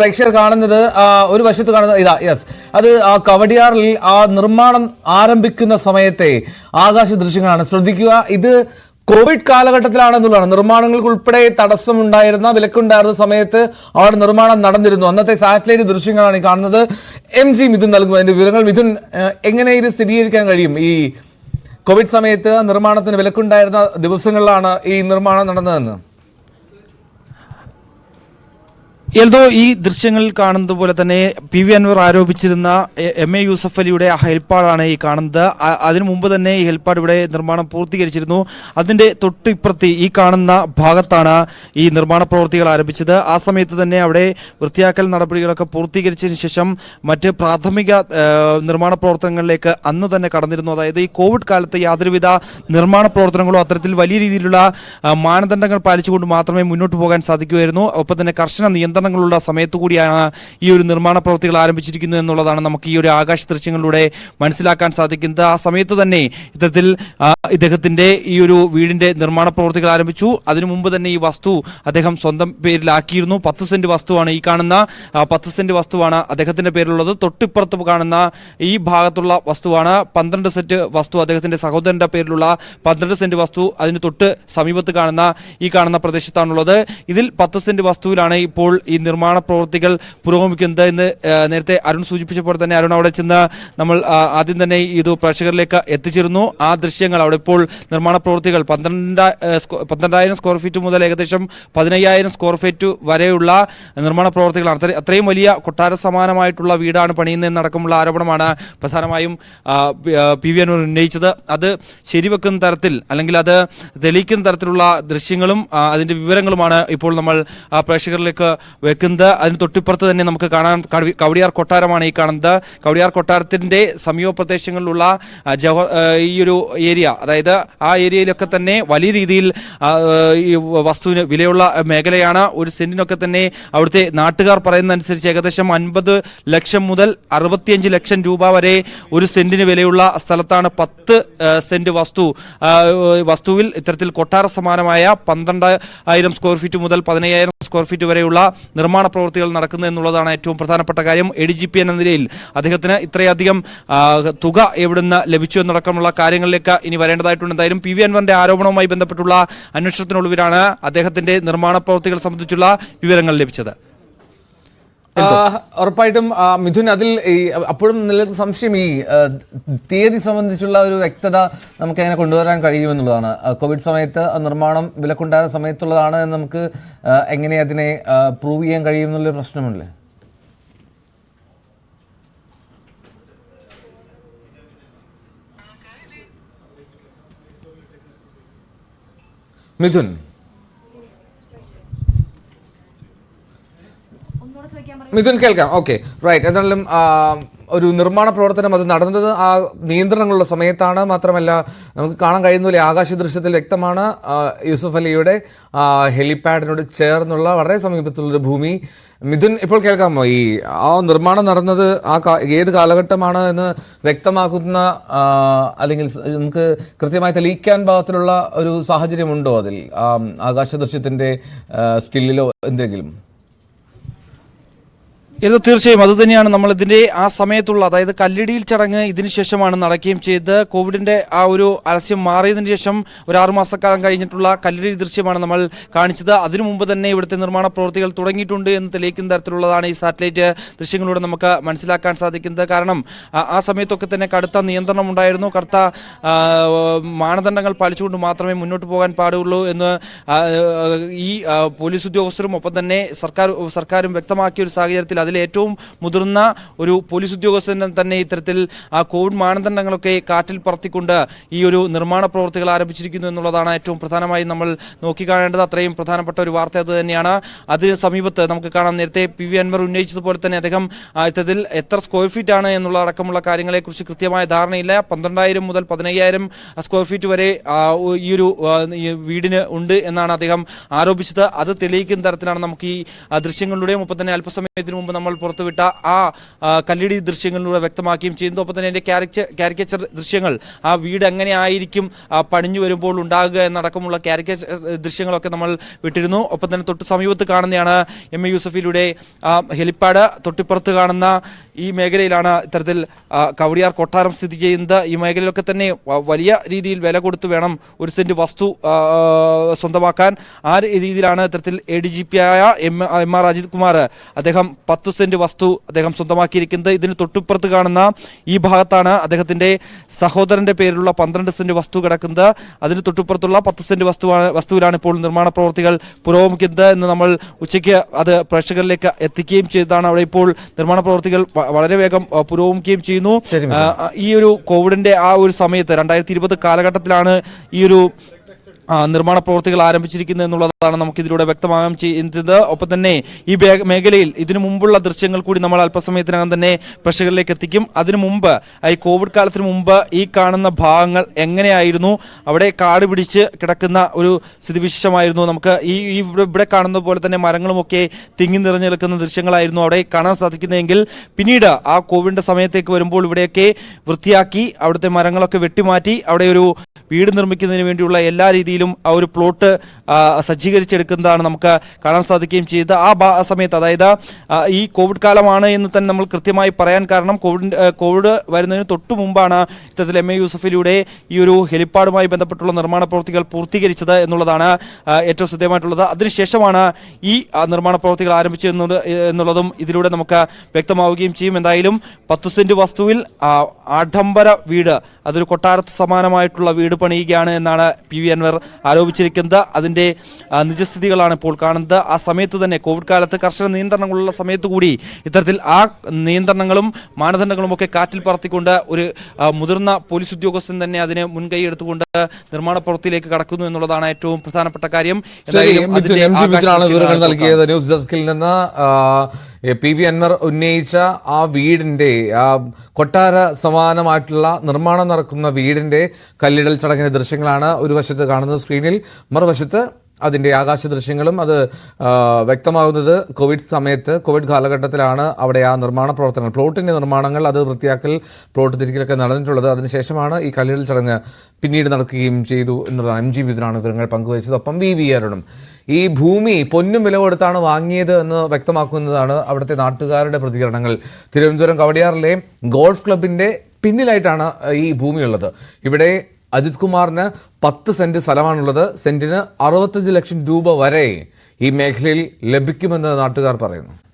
പ്രേക്ഷകർ കാണുന്നത് ഒരു വശത്ത് കാണുന്നത് ഇതാ യെസ് അത് ആ കവടിയാറിൽ ആ നിർമ്മാണം ആരംഭിക്കുന്ന സമയത്തെ ആകാശ ദൃശ്യങ്ങളാണ്. ശ്രദ്ധിക്കുക ഇത് കോവിഡ് കാലഘട്ടത്തിലാണെന്നുള്ളതാണ് നിർമ്മാണങ്ങൾക്ക് ഉൾപ്പെടെ തടസ്സമുണ്ടായിരുന്ന വിലക്കുണ്ടായിരുന്ന സമയത്ത് അവിടെ നിർമ്മാണം നടന്നിരുന്നു. അന്നത്തെ സാറ്റലൈറ്റ് ദൃശ്യങ്ങളാണ് കാണുന്നത്. എം ജി മിഥുൻ നൽകും. അതിന്റെ വിവരങ്ങൾ മിഥുൻ എങ്ങനെ ഇത് സ്ഥിരീകരിക്കാൻ കഴിയും? ഈ കോവിഡ് സമയത്ത് നിർമ്മാണത്തിന് വിലക്കുണ്ടായിരുന്ന ദിവസങ്ങളിലാണ് ഈ നിർമ്മാണം നടന്നതെന്ന്. എൽദോ ഈ ദൃശ്യങ്ങൾ കാണുന്നത് പോലെ തന്നെ പി വി അൻവർ ആരോപിച്ചിരുന്ന എം എ യൂസഫ് അലിയുടെ ഹെൽപ്പാടാണ് ഈ കാണുന്നത്. അതിനു മുമ്പ് തന്നെ ഈ ഹെൽപ്പാട് ഇവിടെ നിർമ്മാണം പൂർത്തീകരിച്ചിരുന്നു. അതിന്റെ തൊട്ടിപ്പുറത്ത് ഈ കാണുന്ന ഭാഗത്താണ് ഈ നിർമ്മാണ പ്രവൃത്തികൾ ആരംഭിച്ചത്. ആ സമയത്ത് തന്നെ അവിടെ വൃത്തിയാക്കൽ നടപടികളൊക്കെ പൂർത്തീകരിച്ചതിന് ശേഷം മറ്റ് പ്രാഥമിക നിർമ്മാണ പ്രവർത്തനങ്ങളിലേക്ക് അന്ന് തന്നെ കടന്നിരുന്നു. അതായത് ഈ കോവിഡ് കാലത്ത് യാതൊരുവിധ നിർമ്മാണ പ്രവർത്തനങ്ങളോ അത്തരത്തിൽ വലിയ രീതിയിലുള്ള മാനദണ്ഡങ്ങൾ പാലിച്ചുകൊണ്ട് മാത്രമേ മുന്നോട്ട് പോകാൻ സാധിക്കുമായിരുന്നു ഒപ്പം തന്നെ കർശന നിയന്ത്രണങ്ങളുള്ള സമയത്ത് കൂടിയാണ് ഈ ഒരു നിർമ്മാണ പ്രവൃത്തികൾ ആരംഭിച്ചിരിക്കുന്നത് എന്നുള്ളതാണ് നമുക്ക് ഈ ഒരു ആകാശ ദൃശ്യങ്ങളിലൂടെ മനസ്സിലാക്കാൻ സാധിക്കുന്നത്. ആ സമയത്ത് തന്നെ ഇത്തരത്തിൽ ഇദ്ദേഹത്തിന്റെ ഈ ഒരു വീടിന്റെ നിർമ്മാണ പ്രവൃത്തികൾ ആരംഭിച്ചു. അതിനു മുമ്പ് തന്നെ ഈ വസ്തു അദ്ദേഹം സ്വന്തം പേരിലാക്കിയിരുന്നു. പത്ത് സെന്റ് വസ്തുവാണ് ഈ കാണുന്ന പത്ത് സെന്റ് വസ്തുവാണ് അദ്ദേഹത്തിന്റെ പേരിലുള്ളത്. തൊട്ടിപ്പുറത്ത് കാണുന്ന ഈ ഭാഗത്തുള്ള വസ്തുവാണ്. പന്ത്രണ്ട് സെന്റ് വസ്തു അദ്ദേഹത്തിന്റെ സഹോദരന്റെ പേരിലുള്ള പന്ത്രണ്ട് സെന്റ് വസ്തു അതിന് തൊട്ട് സമീപത്ത് കാണുന്ന ഈ കാണുന്ന പ്രദേശത്താണുള്ളത്. ഇതിൽ പത്ത് സെന്റ് വസ്തുവിലാണ് ഇപ്പോൾ ഈ നിർമ്മാണ പ്രവൃത്തികൾ പുരോഗമിക്കുന്നത് എന്ന് നേരത്തെ അരുൺ സൂചിപ്പിച്ചപ്പോൾ തന്നെ അരുൺ അവിടെ ചെന്ന് നമ്മൾ ആദ്യം തന്നെ ഇത് പ്രേക്ഷകരിലേക്ക് എത്തിച്ചിരുന്നു. ആ ദൃശ്യങ്ങൾ അവിടെ ഇപ്പോൾ നിർമ്മാണ പ്രവൃത്തികൾ പന്ത്രണ്ട് പന്ത്രണ്ടായിരം സ്ക്വയർ ഫീറ്റ് മുതൽ ഏകദേശം പതിനയ്യായിരം സ്ക്വയർ ഫീറ്റ് വരെയുള്ള നിർമ്മാണ പ്രവൃത്തികളാണ്. അത്ര- അത്രയും വലിയ കൊട്ടാര സമാനമായിട്ടുള്ള വീടാണ് പണിയുന്നതെന്നടക്കമുള്ള ആരോപണമാണ് പ്രധാനമായും പി- വി അനൂർ ഉന്നയിച്ചത്. അത് ശരിവെക്കുന്ന തരത്തിൽ അല്ലെങ്കിൽ അത് തെളിയിക്കുന്ന തരത്തിലുള്ള ദൃശ്യങ്ങളും അതിന്റെ വിവരങ്ങളുമാണ് ഇപ്പോൾ നമ്മൾ പ്രേക്ഷകരിലേക്ക് വെക്കുന്നത്. അതിന് തൊട്ടിപ്പുറത്ത് തന്നെ നമുക്ക് കാണാൻ കവി- കവടിയാർ കൊട്ടാരമാണ് ഈ കാണുന്നത്. കവടിയാർ കൊട്ടാരത്തിന്റെ സമീപ പ്രദേശങ്ങളിലുള്ള ജവഹർ ഈ ഒരു ഏരിയ അതായത് ആ ഏരിയയിലൊക്കെ തന്നെ വലിയ രീതിയിൽ ഈ വസ്തുവിന് വിലയുള്ള മേഖലയാണ്. ഒരു സെന്റിനൊക്കെ തന്നെ അവിടുത്തെ നാട്ടുകാർ പറയുന്നതനുസരിച്ച് ഏകദേശം അൻപത് ലക്ഷം മുതൽ അറുപത്തിയഞ്ച് ലക്ഷം രൂപ വരെ ഒരു സെന്റിന് വിലയുള്ള സ്ഥലത്താണ് പത്ത് സെന്റ് വസ്തു. വസ്തുവിൽ ഇത്തരത്തിൽ കൊട്ടാര സമാനമായ പന്ത്രണ്ടായിരം സ്ക്വയർ ഫീറ്റ് മുതൽ പതിനയ്യായിരം സ്ക്വയർ ഫീറ്റ് വരെയുള്ള നിർമ്മാണ പ്രവൃത്തികൾ നടക്കുന്നത് എന്നുള്ളതാണ് ഏറ്റവും പ്രധാനപ്പെട്ട കാര്യം. എ ഡി ജി പി എന്ന നിലയിൽ അദ്ദേഹത്തിന് ഇത്രയധികം തുക എവിടുന്ന് ലഭിച്ചു എന്നടക്കമുള്ള കാര്യങ്ങളിലേക്ക് ഇനി വരേണ്ടതായിട്ടുണ്ട്. എന്തായാലും പി വി അൻവറിന്റെ ആരോപണവുമായി ബന്ധപ്പെട്ടുള്ള അന്വേഷണത്തിനൊടുവിലാണ് അദ്ദേഹത്തിന്റെ നിർമ്മാണ പ്രവൃത്തികൾ സംബന്ധിച്ചുള്ള വിവരങ്ങൾ ലഭിച്ചത്. ഉറപ്പായിട്ടും മിഥുൻ അതിൽ ഈ അപ്പോഴും നിലനിൽക്കുന്ന സംശയം ഈ തീയതി സംബന്ധിച്ചുള്ള ഒരു വ്യക്തത നമുക്ക് എങ്ങനെ കൊണ്ടുവരാൻ കഴിയുമെന്നുള്ളതാണ്. കോവിഡ് സമയത്ത് നിർമ്മാണം വിലക്കുണ്ടായ സമയത്തുള്ളതാണ് നമുക്ക് എങ്ങനെ അതിനെ പ്രൂവ് ചെയ്യാൻ കഴിയും എന്നുള്ളൊരു പ്രശ്നമല്ലേ മിഥുൻ. മിഥുൻ കേൾക്കാം. ഓക്കെ റൈറ്റ് എന്നാലും ഒരു നിർമ്മാണ പ്രവർത്തനം അത് നടന്നത് ആ നിയന്ത്രണങ്ങളുള്ള സമയത്താണ്. മാത്രമല്ല നമുക്ക് കാണാൻ കഴിയുന്ന പോലെ ആകാശ ദൃശ്യത്തിൽ വ്യക്തമാണ് യൂസുഫ് അലിയുടെ ഹെലിപാഡിനോട് ചേർന്നുള്ള വളരെ സമീപത്തുള്ളൊരു ഭൂമി. മിഥുൻ ഇപ്പോൾ കേൾക്കാമോ? ഈ ആ നിർമ്മാണം നടന്നത് ആ ഏത് കാലഘട്ടമാണ് എന്ന് വ്യക്തമാക്കുന്ന അല്ലെങ്കിൽ നമുക്ക് കൃത്യമായി തെളിയിക്കാൻ പാകത്തിലുള്ള ഒരു സാഹചര്യമുണ്ടോ അതിൽ? ആകാശ ദൃശ്യത്തിന്റെ സ്റ്റില്ലിലോ എന്തെങ്കിലും? ഇത് തീർച്ചയായും അത് തന്നെയാണ്. നമ്മൾ ഇതിന്റെ ആ സമയത്തുള്ള അതായത് കല്ലിടിയിൽ ചടങ്ങ് ഇതിനു ശേഷമാണ് നടക്കുകയും ചെയ്ത് കോവിഡിന്റെ ആ ഒരു അലസ്യം മാറിയതിന് ശേഷം ഒരു ആറുമാസക്കാലം കഴിഞ്ഞിട്ടുള്ള കല്ലിടി ദൃശ്യമാണ് നമ്മൾ കാണിച്ചത്. അതിനു മുമ്പ് തന്നെ ഇവിടുത്തെ നിർമ്മാണ പ്രവൃത്തികൾ തുടങ്ങിയിട്ടുണ്ട് എന്ന് തെളിയിക്കുന്ന തരത്തിലുള്ളതാണ് ഈ സാറ്റലൈറ്റ് ദൃശ്യങ്ങളിലൂടെ നമുക്ക് മനസ്സിലാക്കാൻ സാധിക്കുന്നത്. കാരണം ആ- സമയത്തൊക്കെ തന്നെ കടുത്ത നിയന്ത്രണം ഉണ്ടായിരുന്നു. കടുത്ത മാനദണ്ഡങ്ങൾ പാലിച്ചുകൊണ്ട് മാത്രമേ മുന്നോട്ട് പോകാൻ പാടുള്ളൂ എന്ന് ഈ പോലീസ് ഉദ്യോഗസ്ഥരും ഒപ്പം തന്നെ സർക്കാർ സർക്കാരും വ്യക്തമാക്കിയ ഒരു സാഹചര്യത്തിൽ അതിൽ ഏറ്റവും മുതിർന്ന ഒരു പോലീസ് ഉദ്യോഗസ്ഥൻ തന്നെ ഇത്തരത്തിൽ ആ കോവിഡ് മാനദണ്ഡങ്ങളൊക്കെ കാറ്റിൽ പറത്തിക്കൊണ്ട് ഈ ഒരു നിർമ്മാണ പ്രവൃത്തികൾ ആരംഭിച്ചിരിക്കുന്നു എന്നുള്ളതാണ് ഏറ്റവും പ്രധാനമായി നമ്മൾ നോക്കിക്കാണേണ്ടത്. അത്രയും പ്രധാനപ്പെട്ട ഒരു വാർത്ത അത് തന്നെയാണ്. അതിന് സമീപത്ത് നമുക്ക് കാണാം നേരത്തെ പി വി അൻവർ ഉന്നയിച്ചതുപോലെ തന്നെ അദ്ദേഹം ഇത്തരത്തിൽ എത്ര സ്ക്വയർ ഫീറ്റ് ആണ് എന്നുള്ള അടക്കമുള്ള കാര്യങ്ങളെക്കുറിച്ച് കൃത്യമായ ധാരണയില്ല. പന്ത്രണ്ടായിരം മുതൽ പതിനയ്യായിരം സ്ക്വയർ ഫീറ്റ് വരെ ഈ ഒരു വീടിന് ഉണ്ട് എന്നാണ് അദ്ദേഹം ആരോപിച്ചത്. അത് തെളിയിക്കുന്ന തരത്തിലാണ് നമുക്ക് ഈ ദൃശ്യങ്ങളിലൂടെ ദൃശ്യങ്ങളിലൂടെയും ഒപ്പം തന്നെ അല്പസമയത്തിന് മുമ്പ് നമ്മൾ പുറത്തുവിട്ട ആ കല്ലിടി ദൃശ്യങ്ങളിലൂടെ വ്യക്തമാക്കുകയും ചെയ്യുന്നു ഒപ്പം തന്നെ എന്റെ ക്യാരക്ചർ കാരിക്കേച്ചർ ദൃശ്യങ്ങൾ ആ വീട് എങ്ങനെ ആയിരിക്കും പണിഞ്ഞു വരുമ്പോൾ ഉണ്ടാകുക എന്നടക്കമുള്ള കാരിക്കേച്ചർ ദൃശ്യങ്ങളൊക്കെ നമ്മൾ വിട്ടിരുന്നു. ഒപ്പം തന്നെ തൊട്ട് സമീപത്ത് കാണുന്നതാണ് എം. എ. യൂസഫിലൂടെ ഹെലിപ്പാഡ്. തൊട്ടിപ്പുറത്ത് കാണുന്ന ഈ മേഖലയിലാണ് ഇത്തരത്തിൽ കവടിയാർ കൊട്ടാരം സ്ഥിതി ചെയ്യുന്നത്. ഈ മേഖലയിലൊക്കെ തന്നെ വലിയ രീതിയിൽ വില കൊടുത്ത് വേണം ഒരു സെന്റ് വസ്തു സ്വന്തമാക്കാൻ. ആ രീതിയിലാണ് ഇത്തരത്തിൽ എ ഡി ജി പി ആയ M M. R. Ajith Kumar അദ്ദേഹം പത്ത് സെന്റ് വസ്തു അദ്ദേഹം സ്വന്തമാക്കിയിരിക്കുന്നത്. ഇതിന് തൊട്ടുപ്പുറത്ത് കാണുന്ന ഈ ഭാഗത്താണ് അദ്ദേഹത്തിന്റെ സഹോദരന്റെ പേരിലുള്ള പന്ത്രണ്ട് സെന്റ് വസ്തു കിടക്കുന്നത്. അതിന് തൊട്ടുപ്പുറത്തുള്ള പത്ത് സെന്റ് വസ്തുവാണ് വസ്തുവിലാണ് ഇപ്പോൾ നിർമ്മാണ പ്രവർത്തികൾ പുരോഗമിക്കുന്നത് എന്ന് നമ്മൾ ഉച്ചയ്ക്ക് അത് പ്രേക്ഷകരിലേക്ക് എത്തിക്കുകയും ചെയ്താണ് അവിടെ ഇപ്പോൾ നിർമ്മാണ പ്രവർത്തികൾ വളരെ വേഗം പുരോഗമിക്കുകയും ചെയ്യുന്നു. ഈ ഒരു കോവിഡിന്റെ ആ ഒരു സമയത്ത് രണ്ടായിരത്തി ഇരുപത് കാലഘട്ടത്തിലാണ് ഈ ഒരു നിർമ്മാണ പ്രവൃത്തികൾ ആരംഭിച്ചിരിക്കുന്നത് എന്നുള്ളതാണ് നമുക്ക് ഇതിലൂടെ വ്യക്തമാകാൻ ചെയ്യുന്നത്. ഒപ്പം തന്നെ ഈ മേഖലയിൽ ഇതിനു മുമ്പുള്ള ദൃശ്യങ്ങൾ കൂടി നമ്മൾ അല്പസമയത്തിനകം തന്നെ പ്രേക്ഷകരിലേക്ക് എത്തിക്കും. അതിനു മുമ്പ് ഈ കോവിഡ് കാലത്തിന് മുമ്പ് ഈ കാണുന്ന ഭാഗങ്ങൾ എങ്ങനെയായിരുന്നു? അവിടെ കാട് പിടിച്ച് കിടക്കുന്ന ഒരു സ്ഥിതിവിശേഷമായിരുന്നു. നമുക്ക് ഈ ഇവിടെ കാണുന്ന പോലെ തന്നെ മരങ്ങളുമൊക്കെ തിങ്ങി നിറഞ്ഞു നിൽക്കുന്ന ദൃശ്യങ്ങളായിരുന്നു അവിടെ കാണാൻ സാധിക്കുന്നതെങ്കിൽ പിന്നീട് ആ കോവിഡിന്റെ സമയത്തേക്ക് വരുമ്പോൾ ഇവിടെയൊക്കെ വൃത്തിയാക്കി അവിടുത്തെ മരങ്ങളൊക്കെ വെട്ടിമാറ്റി അവിടെ ഒരു വീട് നിർമ്മിക്കുന്നതിന് വേണ്ടിയുള്ള എല്ലാ രീതിയിലും ആ ഒരു പ്ലോട്ട് സജ്ജീകരിച്ചെടുക്കുന്നതാണ് നമുക്ക് കാണാൻ സാധിക്കുകയും ചെയ്തത്. ആ സമയത്ത് അതായത് ഈ കോവിഡ് കാലമാണ് എന്ന് തന്നെ നമ്മൾ കൃത്യമായി പറയാൻ കാരണം കോവിഡ് കോവിഡ് വരുന്നതിന് തൊട്ടു മുമ്പാണ് ഇത്തരത്തിൽ എം എ യൂസഫിലൂടെ ഈ ഒരു ഹെലിപ്പാഡുമായി ബന്ധപ്പെട്ടുള്ള നിർമ്മാണ പ്രവൃത്തികൾ പൂർത്തീകരിച്ചത് എന്നുള്ളതാണ് ഏറ്റവും ശ്രദ്ധേയമായിട്ടുള്ളത്. അതിനുശേഷമാണ് ഈ നിർമ്മാണ പ്രവൃത്തികൾ ആരംഭിച്ചത് എന്നുള്ളതും ഇതിലൂടെ നമുക്ക് വ്യക്തമാവുകയും ചെയ്യും. എന്തായാലും പത്ത് സെന്റ് വസ്തുവിൽ ആഡംബര വീട് അതൊരു കൊട്ടാരത്ത് സമാനമായിട്ടുള്ള വീട് പണിയുകയാണ് എന്നാണ് പി വി അൻവർ ആരോപിച്ചിരിക്കുന്നത്. അതിന്റെ നിജസ്ഥിതികളാണ് ഇപ്പോൾ കാണുന്നത്. ആ സമയത്ത് തന്നെ കോവിഡ് കാലത്ത് കർശന നിയന്ത്രണങ്ങളുള്ള സമയത്ത് കൂടി ഇത്തരത്തിൽ ആ നിയന്ത്രണങ്ങളും മാനദണ്ഡങ്ങളും ഒക്കെ കാറ്റിൽ പറത്തിക്കൊണ്ട് ഒരു മുതിർന്ന പോലീസ് ഉദ്യോഗസ്ഥൻ തന്നെ അതിനെ മുൻകൈ എടുത്തുകൊണ്ട് നിർമ്മാണ പ്രവൃത്തിയിലേക്ക് കടക്കുന്നു എന്നുള്ളതാണ് ഏറ്റവും പ്രധാനപ്പെട്ട കാര്യം. വിവരങ്ങൾ നൽകിയത്. ന്യൂസ് ഡെസ്കിൽ നിന്ന് പി വി അൻവർ ഉന്നയിച്ച ആ വീടിന്റെ ആ കൊട്ടാര സമാനമായിട്ടുള്ള നിർമ്മാണം നടക്കുന്ന വീടിന്റെ കല്ലിടൽ ചടങ്ങിന്റെ ദൃശ്യങ്ങളാണ് ഒരു വശത്ത് കാണുന്നത് സ്ക്രീനിൽ. മറുവശത്ത് അതിന്റെ ആകാശ ദൃശ്യങ്ങളും അത് വ്യക്തമാകുന്നത് കോവിഡ് സമയത്ത് കോവിഡ് കാലഘട്ടത്തിലാണ് അവിടെ ആ നിർമ്മാണ പ്രവർത്തനങ്ങൾ. പ്ലോട്ടിന്റെ നിർമ്മാണങ്ങൾ അത് വൃത്തിയാക്കൽ പ്ലോട്ട് തിരിക്കലൊക്കെ നടന്നിട്ടുള്ളത്. അതിനുശേഷമാണ് ഈ കല്ലിടൽ ചടങ്ങ് പിന്നീട് നടക്കുകയും ചെയ്തു എന്നുള്ളതാണ് എം ജി മിഥുനാണ് വിവരങ്ങൾ പങ്കുവച്ചത്. ഒപ്പം വി വി അരുണും. ഈ ഭൂമി പൊന്നും വില കൊടുത്താണ് വാങ്ങിയത് എന്ന് വ്യക്തമാക്കുന്നതാണ് അവിടുത്തെ നാട്ടുകാരുടെ പ്രതികരണങ്ങൾ. തിരുവനന്തപുരം കവടിയാറിലെ ഗോൾഫ് ക്ലബിന്റെ പിന്നിലായിട്ടാണ് ഈ ഭൂമിയുള്ളത്. ഇവിടെ അജിത് കുമാറിന് പത്ത് സെന്റ് സ്ഥലമാണുള്ളത്. സെന്റിന് അറുപത്തഞ്ച് ലക്ഷം രൂപ വരെ ഈ മേഖലയിൽ ലഭിക്കുമെന്ന് നാട്ടുകാർ പറയുന്നു.